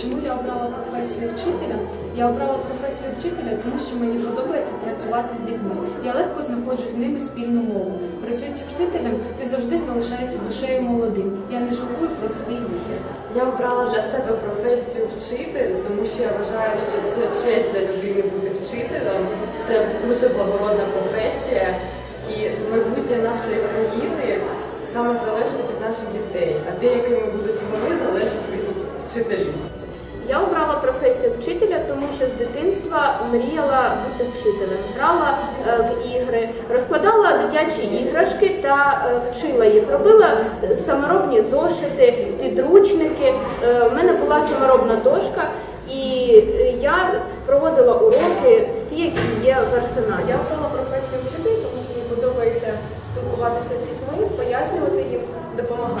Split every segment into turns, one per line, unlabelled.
чому я обрала професію вчителя? Я обрала професію вчителя, тому що мені подобається працювати з дітьми. Я легко знаходжу з ними спільну мову. Працюючи вчителем, ти завжди залишаєшся душею молодим. Я не жалкую про свій вибір.
Я обрала для себе професію вчитель, тому що я вважаю, що це честь для людини бути вчителем. Це дуже благородна професія, і майбутнє нашої країни саме залежить від наших дітей, а деякими будуть вони залежать від вчителів.
Тому що з дитинства мріяла бути вчителем. Грала е, в ігри, розкладала дитячі іграшки та е, вчила їх. Робила е, саморобні зошити, підручники. Е, в мене була саморобна дошка, і е, я проводила уроки, всі, які є в арсеналі.
Я обрала професію вчителя, тому що мені подобається спілкуватися з дітьми, пояснювати їм, допомагати.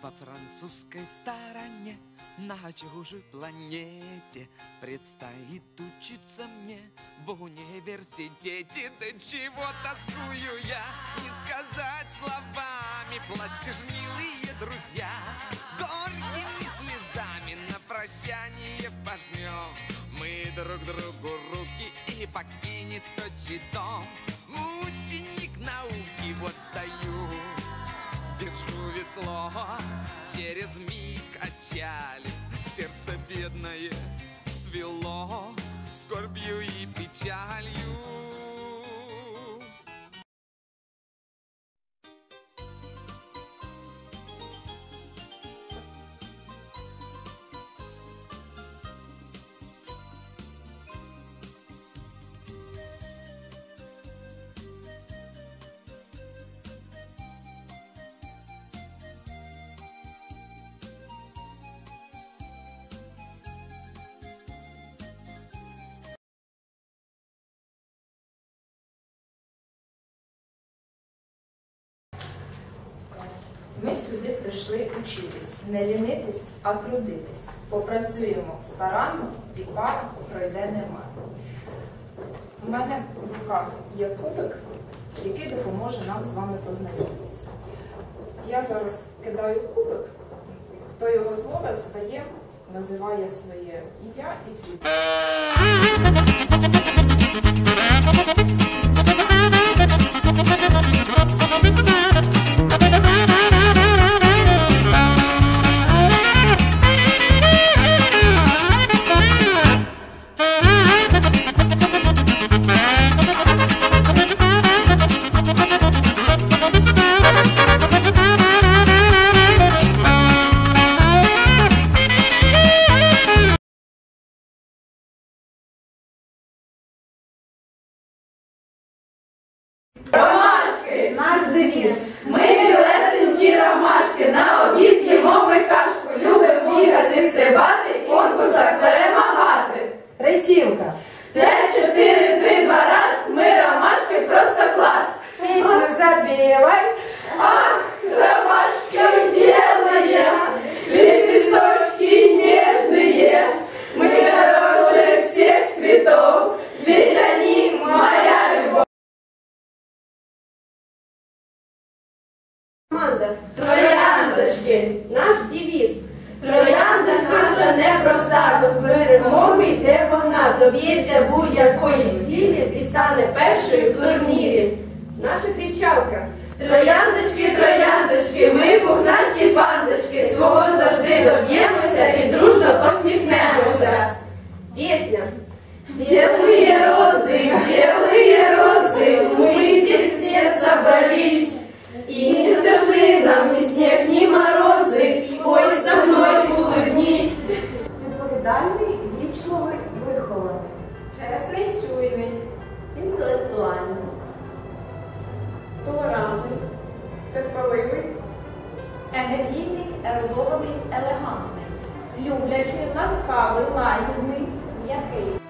Во французской стороне, на чужой планете Предстоит учиться мне. В университете Да чего тоскую я, не сказать словами Плачьте ж, милые друзья, горькими слезами На прощание пожмем. Мы друг другу руки И покинет отчий дом jeg har lige
Ми сюди прийшли учитись, не лінитись, а трудитись. Попрацюємо старанно і пар пройде нема. У мене в руках є кубик, який допоможе нам з вами познайомитися. Я зараз кидаю кубик, хто його зловив, встає, називає своє ім'я і прізвище.
Наш. Ми білесенькі ромашки, на обід їмо ми кашку. Любимо бігати, стрибати, конкурсах перемагати. Речівка.
До перемоги йде вона, доб'ється будь-якої цілі і стане першою в турнірі. Наша кричалка. Трояндочки, трояндочки, ми пухнасті пандочки, свого завжди доб'ємося
Відповідальний, вічливий, вихований.
Чесний, чуйний, інтелектуальний.
Толерантний, терпеливий,
Енергійний, ерудований, елегантний.
Люблячий, ласкавий, лагідний,
М'який.